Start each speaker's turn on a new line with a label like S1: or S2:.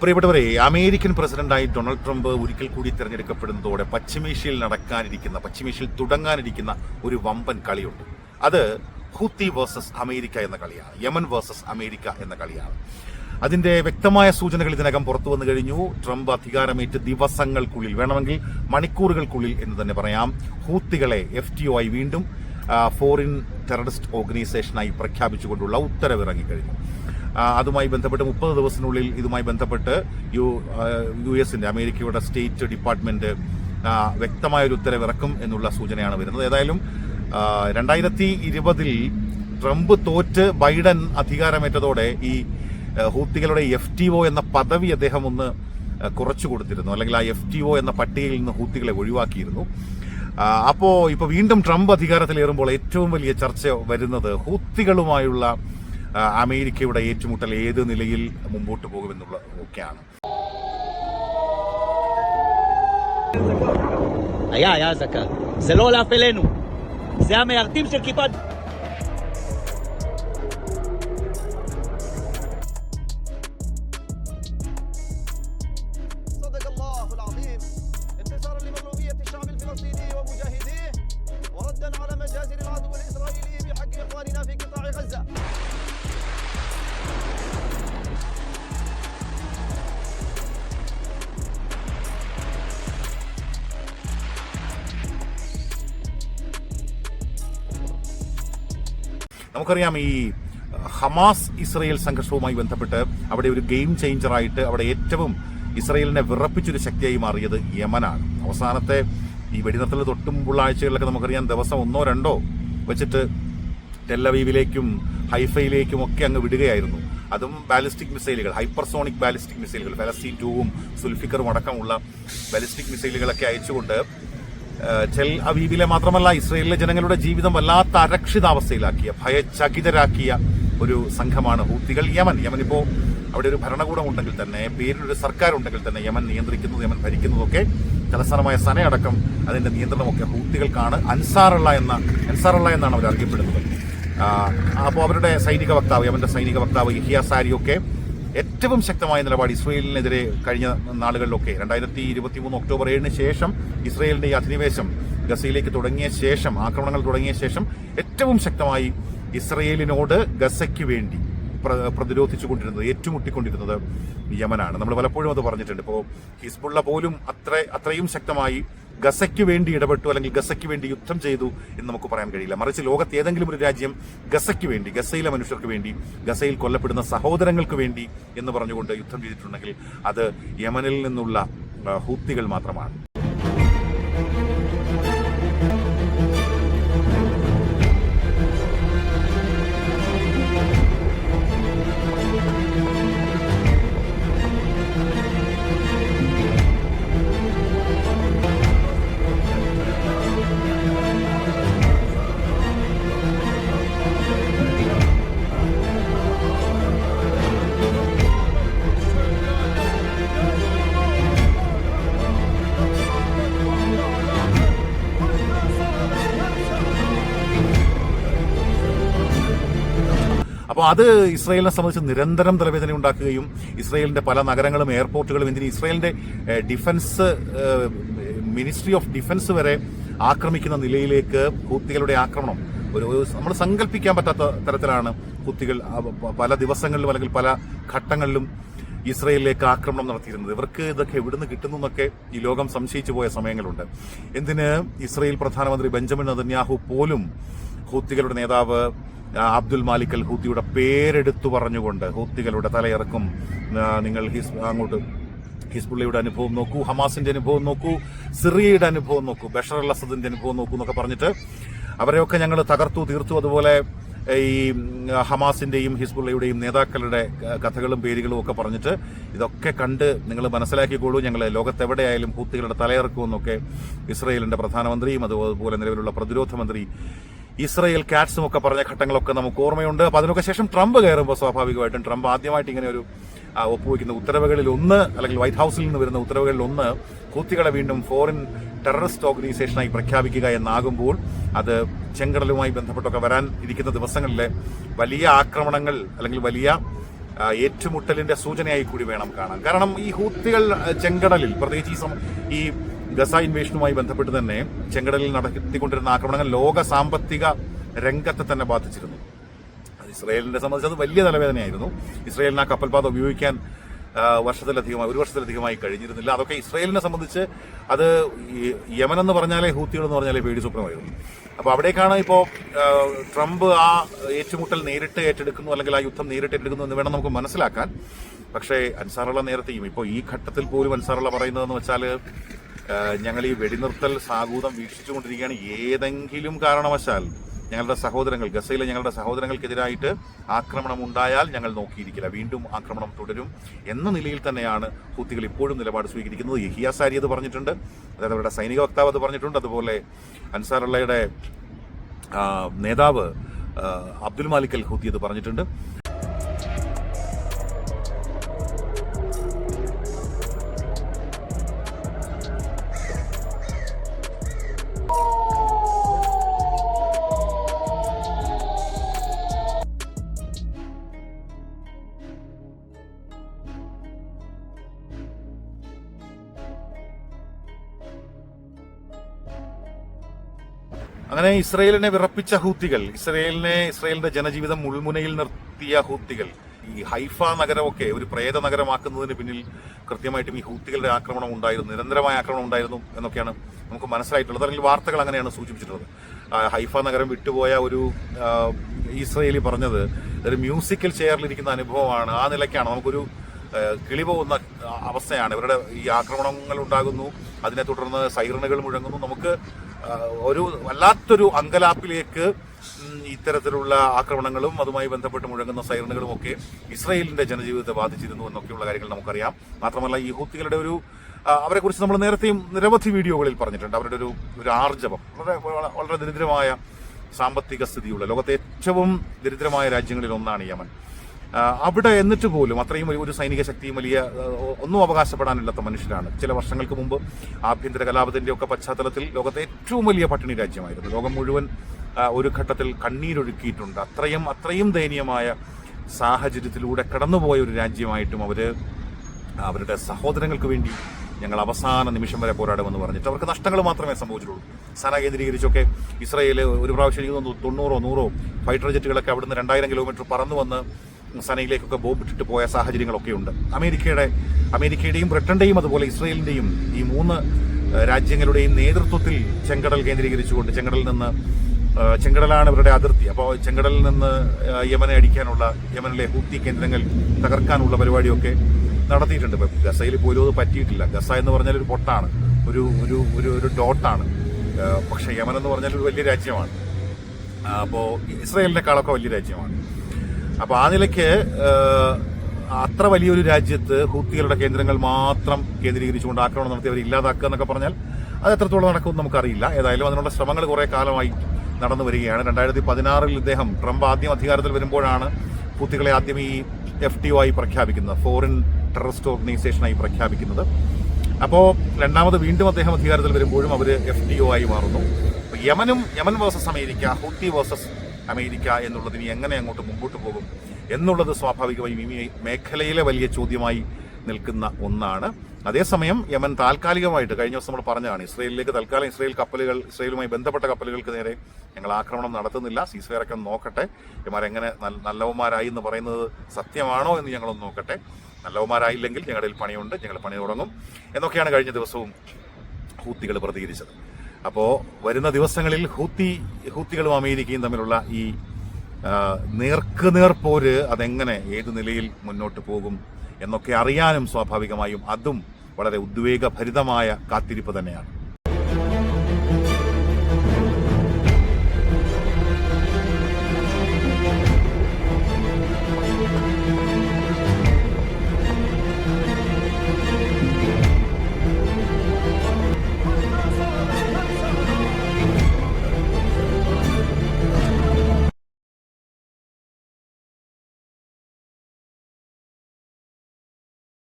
S1: പ്രിയപ്പെട്ടവരെ അമേരിക്കൻ പ്രസിഡന്റായി Donald Trump ഒരിക്കൽ കൂടി തിരഞ്ഞെടുക്കപ്പെടുന്നതോടെ പശ്ചിമേഷ്യയിൽ നടക്കാനിരിക്കുന്ന പശ്ചിമേഷ്യയിൽ തുടങ്ങാനിരിക്കുന്ന ഒരു വമ്പൻ കളിയുണ്ട്. അത് ഹൂത്തി വേഴ്സസ് അമേരിക്ക എന്ന കളിയാണ് യമൻ വേഴ്സസ് അമേരിക്ക എന്ന കളിയാണ്. അതിന്റെ വ്യക്തമായ സൂചനകൾ ഇതിനകം പുറത്തു വന്നു കഴിഞ്ഞു. ട്രംപ് അധികാരമേറ്റ് ദിവസങ്ങൾക്കുള്ളിൽ വേണമെങ്കിൽ മണിക്കൂറുകൾക്കുള്ളിൽ എന്ന് തന്നെ പറയാം ഹൂത്തികളെ എഫ് ടി ഒ ആയി വീണ്ടും ഫോറിൻ ടെററിസ്റ്റ് ഓർഗനൈസേഷനായി പ്രഖ്യാപിച്ചുകൊണ്ടുള്ള ഉത്തരവ് ഇറങ്ങിക്കഴിഞ്ഞു ആ, അതുമായി ബന്ധപ്പെട്ട് മുപ്പത് ദിവസത്തിനുള്ളിൽ ഇതുമായി ബന്ധപ്പെട്ട് യു യു എസിന്റെ അമേരിക്കയുടെ സ്റ്റേറ്റ് ഡിപ്പാർട്ട്മെന്റ് ആ, വ്യക്തമായൊരു ഉത്തരവിറക്കും എന്നുള്ള സൂചനയാണ് വരുന്നത്. ഏതായാലും രണ്ടായിരത്തി ഇരുപതിൽ ട്രംപ് തോറ്റ് ബൈഡൻ അധികാരമേറ്റതോടെ ഈ ഹൂത്തികളുടെ എഫ് ടി ഒ എന്ന പദവി അദ്ദേഹം ഒന്ന് കുറച്ചു കൊടുത്തിരുന്നു. അല്ലെങ്കിൽ ആ എഫ് ടി ഒ എന്ന പട്ടികയിൽ നിന്ന് ഹൂത്തികളെ ഒഴിവാക്കിയിരുന്നു. അപ്പോൾ ഇപ്പോൾ ഇപ്പൊ വീണ്ടും ട്രംപ് അധികാരത്തിലേറുമ്പോൾ ഏറ്റവും വലിയ ചർച്ച വരുന്നത് ഹൂത്തികളുമായുള്ള അമേരിക്കയുടെ ഏറ്റുമുട്ടൽ ഏത് നിലയിൽ മുമ്പോട്ട് പോകുമെന്നുള്ള ഒക്കെയാണ്
S2: היה, היה אזעקה. זה לא עולף אלינו. זה המיירטים של כיפת...
S1: നമുക്കറിയാം ഈ ഹമാസ് ഇസ്രയേൽ സംഘർഷവുമായി ബന്ധപ്പെട്ട് അവിടെ ഒരു ഗെയിം ചേഞ്ചറായിട്ട് അവിടെ ഏറ്റവും ഇസ്രയേലിനെ വിറപ്പിച്ചൊരു ശക്തിയായി മാറിയത് യമനാണ്. അവസാനത്തെ ഈ വെടിനിർത്തൽ തൊട്ടുമുള്ള ആഴ്ചകളിലൊക്കെ നമുക്കറിയാം ദിവസം ഒന്നോ രണ്ടോ വെച്ചിട്ട് ടെല്ലവീവിലേക്കും ഹൈഫയിലേക്കും ഒക്കെ അങ്ങ് വിടുകയായിരുന്നു. അതും ബാലിസ്റ്റിക് മിസൈലുകൾ ഹൈപ്പർസോണിക് ബാലിസ്റ്റിക് മിസൈലുകൾ ഫലസ്തീൻ ടൂവും സുൽഫിക്കറും അടക്കമുള്ള ബാലിസ്റ്റിക് മിസൈലുകളൊക്കെ അയച്ചുകൊണ്ട് ടെൽ അവീവിലെ മാത്രമല്ല ഇസ്രയേലിലെ ജനങ്ങളുടെ ജീവിതം വല്ലാത്ത അരക്ഷിതാവസ്ഥയിലാക്കിയ ഭയചകിതരാക്കിയ ഒരു സംഘമാണ് ഹൂത്തികൾ. യമൻ യമൻ ഇപ്പോ അവിടെ ഒരു ഭരണകൂടം ഉണ്ടെങ്കിൽ തന്നെ പേരിലൊരു സർക്കാർ ഉണ്ടെങ്കിൽ തന്നെ യമൻ നിയന്ത്രിക്കുന്നത് യമൻ ഭരിക്കുന്നതൊക്കെ തലസ്ഥാനമായ സനയടക്കം അതിന്റെ നിയന്ത്രണമൊക്കെ ഹൂത്തികൾക്കാണ്. അൻസാറുള്ള എന്ന അൻസാറുള്ള എന്നാണ് അവർ അറിയപ്പെടുന്നത്. അപ്പോൾ അവരുടെ സൈനിക വക്താവ് യമന്റെ സൈനിക വക്താവ് ഇഹിയ സാരിയൊക്കെ ഏറ്റവും ശക്തമായ നിലപാട് ഇസ്രയേലിനെതിരെ കഴിഞ്ഞ നാളുകളിലൊക്കെ. രണ്ടായിരത്തി ഇരുപത്തി മൂന്ന് ഒക്ടോബർ ഏഴിന് ശേഷം ഇസ്രയേലിന്റെ ഈ അധിനിവേശം ഗസയിലേക്ക് തുടങ്ങിയ ശേഷം ആക്രമണങ്ങൾ തുടങ്ങിയ ശേഷം ഏറ്റവും ശക്തമായി ഇസ്രയേലിനോട് ഗസയ്ക്ക് വേണ്ടി പ്രതിരോധിച്ചു പ്രതിരോധിച്ചുകൊണ്ടിരുന്നത് ഏറ്റുമുട്ടിക്കൊണ്ടിരുന്നത് യമനാണ്. നമ്മൾ പലപ്പോഴും അത് പറഞ്ഞിട്ടുണ്ട്. ഇപ്പോൾ ഹിസ്ബുള്ള പോലും അത്ര അത്രയും ശക്തമായി ഗസയ്ക്ക് വേണ്ടി ഇടപെട്ടു അല്ലെങ്കിൽ ഗസയ്ക്ക് വേണ്ടി യുദ്ധം ചെയ്തു എന്ന് നമുക്ക് പറയാൻ കഴിയില്ല. മറിച്ച് ലോകത്ത് ഏതെങ്കിലും ഒരു രാജ്യം ഗസയ്ക്ക് വേണ്ടി ഗസയിലെ മനുഷ്യർക്ക് വേണ്ടി ഗസയിൽ കൊല്ലപ്പെടുന്ന സഹോദരങ്ങൾക്ക് വേണ്ടി എന്ന് പറഞ്ഞുകൊണ്ട് യുദ്ധം ചെയ്തിട്ടുണ്ടെങ്കിൽ അത് യമനിൽ നിന്നുള്ള ഹൂത്തികൾ മാത്രമാണ്. അപ്പോൾ അത് ഇസ്രയേലിനെ സംബന്ധിച്ച് നിരന്തരം തലവേദന ഉണ്ടാക്കുകയും ഇസ്രയേലിന്റെ പല നഗരങ്ങളും എയർപോർട്ടുകളും എന്തിന് ഇസ്രയേലിന്റെ ഡിഫൻസ് മിനിസ്ട്രി ഓഫ് ഡിഫൻസ് വരെ ആക്രമിക്കുന്ന നിലയിലേക്ക് ഹൂത്തികളുടെ ആക്രമണം. ഒരു നമ്മൾ സങ്കല്പിക്കാൻ പറ്റാത്ത തരത്തിലാണ് കുത്തികൾ പല ദിവസങ്ങളിലും അല്ലെങ്കിൽ പല ഘട്ടങ്ങളിലും ഇസ്രയേലിലേക്ക് ആക്രമണം നടത്തിയിരുന്നത്. ഇവർക്ക് ഇതൊക്കെ എവിടുന്ന് കിട്ടുന്നു എന്നൊക്കെ ഈ ലോകം സംശയിച്ചു പോയ സമയങ്ങളുണ്ട്. എന്തിന് ഇസ്രയേൽ പ്രധാനമന്ത്രി ബെഞ്ചമിൻ നദന്യാഹു പോലും ഹൂത്തികളുടെ നേതാവ് അബ്ദുൽ മാലിക് അൽ ഹൂത്തിയുടെ പേരെടുത്തു പറഞ്ഞുകൊണ്ട് ഹൂത്തികളുടെ തലയിറക്കും. നിങ്ങൾ ഹിസ് അങ്ങോട്ട് ഹിസ്ബുള്ളയുടെ അനുഭവം നോക്കൂ ഹമാസിന്റെ അനുഭവം നോക്കൂ സിറിയയുടെ അനുഭവം നോക്കൂ ബഷർ അൽ അസദിന്റെ അനുഭവം നോക്കൂ എന്നൊക്കെ പറഞ്ഞിട്ട് അവരെയൊക്കെ ഞങ്ങൾ തകർത്തു തീർത്തു. അതുപോലെ ഈ ഹമാസിന്റെയും ഹിസ്ബുള്ളയുടെയും നേതാക്കളുടെ കഥകളും പേരുകളും ഒക്കെ പറഞ്ഞിട്ട് ഇതൊക്കെ കണ്ട് നിങ്ങൾ മനസ്സിലാക്കിക്കോളൂ ഞങ്ങൾ ലോകത്തെവിടെയായാലും ഹൂത്തികളുടെ തലയിറക്കുമെന്നൊക്കെ ഇസ്രയേലിന്റെ പ്രധാനമന്ത്രിയും അതുപോലെ നിലവിലുള്ള പ്രതിരോധ മന്ത്രി ഇസ്രയേൽ കാറ്റ്സും ഒക്കെ പറഞ്ഞ ഘട്ടങ്ങളൊക്കെ നമുക്ക് ഓർമ്മയുണ്ട്. അപ്പൊ അതിനൊക്കെ ശേഷം ട്രംപ് കയറുമ്പോൾ സ്വാഭാവികമായിട്ടും ട്രംപ് ആദ്യമായിട്ട് ഇങ്ങനെ ഒരു ഒപ്പുവെക്കുന്ന ഉത്തരവുകളിൽ ഒന്ന് അല്ലെങ്കിൽ വൈറ്റ് ഹൗസിൽ നിന്ന് വരുന്ന ഉത്തരവുകളിൽ ഒന്ന് ഹൂത്തികളെ വീണ്ടും ഫോറിൻ ടെററിസ്റ്റ് ഓർഗനൈസേഷനായി പ്രഖ്യാപിക്കുക എന്നാകുമ്പോൾ അത് ചെങ്കടലുമായി ബന്ധപ്പെട്ടൊക്കെ വരാൻ ഇരിക്കുന്ന ദിവസങ്ങളിലെ വലിയ ആക്രമണങ്ങൾ അല്ലെങ്കിൽ വലിയ ഏറ്റുമുട്ടലിന്റെ സൂചനയായി കൂടി വേണം കാണാൻ. കാരണം ഈ ഹൂത്തികൾ ചെങ്കടലിൽ പ്രത്യേകിച്ച് ഈ ഈ ഗസ ഇൻവേഷനുമായി ബന്ധപ്പെട്ട് തന്നെ ചെങ്കടലിൽ നടത്തിക്കൊണ്ടിരുന്ന ആക്രമണങ്ങൾ ലോക സാമ്പത്തിക രംഗത്തെ തന്നെ ബാധിച്ചിരുന്നു. അത് ഇസ്രയേലിനെ സംബന്ധിച്ച് അത് വലിയ തലവേദനയായിരുന്നു. ഇസ്രയേലിന് ആ കപ്പൽപാത ഉപയോഗിക്കാൻ വർഷത്തിലധികമായി ഒരു വർഷത്തിലധികമായി കഴിഞ്ഞിരുന്നില്ല. അതൊക്കെ ഇസ്രയേലിനെ സംബന്ധിച്ച് അത് യമൻ എന്ന് പറഞ്ഞാലേ ഹൂത്തികൾ എന്ന് പറഞ്ഞാലേ പേടി സ്വപ്നമായിരുന്നു അപ്പോൾ അവിടേക്കാണ് ഇപ്പോൾ ട്രംപ് ആ ഏറ്റുമുട്ടൽ നേരിട്ട് ഏറ്റെടുക്കുന്നു അല്ലെങ്കിൽ ആ യുദ്ധം നേരിട്ട് ഏറ്റെടുക്കുന്നു എന്ന് വേണം നമുക്ക് മനസ്സിലാക്കാൻ. പക്ഷേ അൻസാറുള്ള നേരത്തെയും ഇപ്പോൾ ഈ ഘട്ടത്തിൽ പോലും അൻസാറുള്ള പറയുന്നതെന്ന് വെച്ചാൽ ഞങ്ങൾ ഈ വെടിനിർത്തൽ സാഗൂതം വീക്ഷിച്ചുകൊണ്ടിരിക്കുകയാണ്. ഏതെങ്കിലും കാരണവശാൽ ഞങ്ങളുടെ സഹോദരങ്ങൾ ഗസയിലെ ഞങ്ങളുടെ സഹോദരങ്ങൾക്കെതിരായിട്ട് ആക്രമണം ഉണ്ടായാൽ ഞങ്ങൾ നോക്കിയിരിക്കില്ല. വീണ്ടും ആക്രമണം തുടരും എന്ന നിലയിൽ തന്നെയാണ് ഹൂത്തികൾ ഇപ്പോഴും നിലപാട് സ്വീകരിക്കുന്നത്. യഹിയ സാരി അത് പറഞ്ഞിട്ടുണ്ട്. അതായത് അവരുടെ സൈനിക വക്താവ് അത് പറഞ്ഞിട്ടുണ്ട്. അതുപോലെ അൻസാറുള്ളയുടെ നേതാവ് അബ്ദുൽ മാലിക് അൽ ഹൂത്തി അത് പറഞ്ഞിട്ടുണ്ട്. അങ്ങനെ ഇസ്രയേലിനെ വിറപ്പിച്ച ഹൂത്തികൾ ഇസ്രയേലിനെ ഇസ്രയേലിന്റെ ജനജീവിതം മുൾമുനയിൽ നിർത്തിയ ഹൂത്തികൾ ഈ ഹൈഫ നഗരമൊക്കെ ഒരു പ്രേത നഗരമാക്കുന്നതിന് പിന്നിൽ കൃത്യമായിട്ടും ഈ ഹൂത്തികളുടെ ആക്രമണം ഉണ്ടായിരുന്നു നിരന്തരമായ ആക്രമണം ഉണ്ടായിരുന്നു എന്നൊക്കെയാണ് നമുക്ക് മനസ്സിലായിട്ടുള്ളത്. അല്ലെങ്കിൽ വാർത്തകൾ അങ്ങനെയാണ് സൂചിപ്പിച്ചിട്ടുള്ളത്. ഹൈഫ നഗരം വിട്ടുപോയ ഒരു ഇസ്രയേലി പറഞ്ഞത് ഒരു മ്യൂസിക്കൽ ചെയറിലിരിക്കുന്ന അനുഭവമാണ്. ആ നിലയ്ക്കാണ് നമുക്കൊരു കിളി പോകുന്ന അവസ്ഥയാണ്. ഇവരുടെ ഈ ആക്രമണങ്ങൾ ഉണ്ടാകുന്നു. അതിനെ തുടർന്ന് സൈറണുകൾ മുഴങ്ങുന്നു. നമുക്ക് ഒരു വല്ലാത്തൊരു അങ്കലാപ്പിലേക്ക് ഇത്തരത്തിലുള്ള ആക്രമണങ്ങളും അതുമായി ബന്ധപ്പെട്ട് മുഴങ്ങുന്ന സൈറണുകളും ഒക്കെ ഇസ്രയേലിന്റെ ജനജീവിതത്തെ ബാധിച്ചിരുന്നു എന്നൊക്കെയുള്ള കാര്യങ്ങൾ നമുക്കറിയാം. മാത്രമല്ല ഈ ഹൂത്തികളുടെ ഒരു അവരെ കുറിച്ച് നമ്മൾ നേരത്തെയും നിരവധി വീഡിയോകളിൽ പറഞ്ഞിട്ടുണ്ട്. അവരുടെ ഒരു ഒരു ആർജവം. വളരെ വളരെ ദരിദ്രമായ സാമ്പത്തിക സ്ഥിതിയുള്ള ലോകത്തെ ഏറ്റവും ദരിദ്രമായ രാജ്യങ്ങളിൽ ഒന്നാണ് യമൻ. അവിടെ എന്നിട്ട് പോലും അത്രയും ഒരു- സൈനിക ശക്തിയും വലിയ ഒന്നും അവകാശപ്പെടാനില്ലാത്ത മനുഷ്യരാണ്. ചില വർഷങ്ങൾക്ക് മുമ്പ് ആഭ്യന്തര കലാപത്തിന്റെ ഒക്കെ പശ്ചാത്തലത്തിൽ ലോകത്തെ ഏറ്റവും വലിയ പട്ടിണി രാജ്യമായിരുന്നു. ലോകം മുഴുവൻ ഒരു ഘട്ടത്തിൽ കണ്ണീരൊഴുക്കിയിട്ടുണ്ട്. അത്രയും അത്രയും ദയനീയമായ സാഹചര്യത്തിലൂടെ കടന്നുപോയ ഒരു രാജ്യമായിട്ടും അവർ അവരുടെ സഹോദരങ്ങൾക്ക് വേണ്ടി ഞങ്ങൾ അവസാന നിമിഷം വരെ പോരാടുമെന്ന് പറഞ്ഞിട്ട് അവർക്ക് നഷ്ടങ്ങൾ മാത്രമേ സംഭവിച്ചിട്ടുള്ളൂ. സന കേന്ദ്രീകരിച്ചൊക്കെ ഇസ്രയേൽ ഒരു പ്രാവശ്യം തൊണ്ണൂറോ നൂറോ ഫൈറ്റർ ജെറ്റുകളൊക്കെ അവിടുന്ന് രണ്ടായിരം കിലോമീറ്റർ പറന്നു വന്ന് സനയിലേക്കൊക്കെ ബോംബിട്ടിട്ട് പോയ സാഹചര്യങ്ങളൊക്കെ ഉണ്ട്. അമേരിക്കയുടെ അമേരിക്കയുടെയും ബ്രിട്ടന്റെയും അതുപോലെ ഇസ്രയേലിന്റെയും ഈ മൂന്ന് രാജ്യങ്ങളുടെയും നേതൃത്വത്തിൽ ചെങ്കടൽ കേന്ദ്രീകരിച്ചുകൊണ്ട് ചെങ്കടലിൽ നിന്ന് ചെങ്കടലാണ് ഇവരുടെ അതിർത്തി. അപ്പോൾ ചെങ്കടലിൽ നിന്ന് യമനെ അടിക്കാനുള്ള യമനിലെ ഹൂത്തി കേന്ദ്രങ്ങൾ തകർക്കാനുള്ള പരിപാടിയൊക്കെ നടത്തിയിട്ടുണ്ട്. ഇപ്പം ഗസയിൽ പോലും അത് പറ്റിയിട്ടില്ല. ഗസ എന്ന് പറഞ്ഞാൽ ഒരു പൊട്ടാണ്. ഒരു ഒരു ഒരു ഒരു ഡോട്ടാണ്. പക്ഷേ യമൻ എന്ന് പറഞ്ഞാൽ ഒരു വലിയ രാജ്യമാണ്. അപ്പോൾ ഇസ്രയേലിനെക്കാളൊക്കെ വലിയ രാജ്യമാണ്. അപ്പോൾ ആ നിലയ്ക്ക് അത്ര വലിയൊരു രാജ്യത്ത് ഹൂത്തികളുടെ കേന്ദ്രങ്ങൾ മാത്രം കേന്ദ്രീകരിച്ചുകൊണ്ട് ആക്രമണം നടത്തി ഇല്ലാതാക്കുക എന്നൊക്കെ പറഞ്ഞാൽ അത് എത്രത്തോളം നടക്കുമെന്ന് നമുക്കറിയില്ല. ഏതായാലും അതിനുള്ള ശ്രമങ്ങൾ കുറേ കാലമായി നടന്നു വരികയാണ്. രണ്ടായിരത്തി പതിനാറിൽ ഇദ്ദേഹം ട്രംപ് ആദ്യം അധികാരത്തിൽ വരുമ്പോഴാണ് ഹൂത്തികളെ ആദ്യം ഈ എഫ് ടി ഒ ആയി പ്രഖ്യാപിക്കുന്നത് ഫോറിൻ ടെററിസ്റ്റ് ഓർഗനൈസേഷനായി പ്രഖ്യാപിക്കുന്നത്. അപ്പോൾ രണ്ടാമത് വീണ്ടും അദ്ദേഹം അധികാരത്തിൽ വരുമ്പോഴും അവർ എഫ് ടി ഒ ആയി മാറുന്നു. യമനും Yemen versus America Houthi versus America എന്നുള്ളത് ഇനി എങ്ങനെ അങ്ങോട്ട് മുമ്പോട്ട് പോകും എന്നുള്ളത് സ്വാഭാവികമായും ഈ മേഖലയിലെ വലിയ ചോദ്യമായി നിൽക്കുന്ന ഒന്നാണ്. അതേസമയം യമൻ താൽക്കാലികമായിട്ട് കഴിഞ്ഞ ദിവസം നമ്മൾ പറഞ്ഞതാണ് ഇസ്രയേലിലേക്ക് തൽക്കാലം ഇസ്രയേൽ കപ്പലുകൾ ഇസ്രയേലുമായി ബന്ധപ്പെട്ട കപ്പലുകൾക്ക് നേരെ ഞങ്ങൾ ആക്രമണം നടത്തുന്നില്ല സീസ്ഫെയറൊക്കെ ഒന്ന് നോക്കട്ടെ. ഇവന്മാരെങ്ങനെ എങ്ങനെ നല്ലവന്മാരായി എന്ന് പറയുന്നത് സത്യമാണോ എന്ന് ഞങ്ങളൊന്ന് നോക്കട്ടെ. നല്ലവന്മാരായില്ലെങ്കിൽ ഞങ്ങളുടെ പണിയുണ്ട് ഞങ്ങൾ പണി തുടങ്ങും എന്നൊക്കെയാണ് കഴിഞ്ഞ ദിവസവും ഹൂത്തികൾ പ്രതികരിച്ചത്. അപ്പോൾ വരുന്ന ദിവസങ്ങളിൽ ഹൂത്തി ഹൂത്തികളും അമേരിക്കയും തമ്മിലുള്ള ഈ നേർക്കുനേർ പോര് അതെങ്ങനെ ഏത് നിലയിൽ മുന്നോട്ട് പോകും എന്നൊക്കെ അറിയാനും സ്വാഭാവികമായും അതും വളരെ ഉദ്വേഗഭരിതമായ കാത്തിരിപ്പ് തന്നെയാണ്.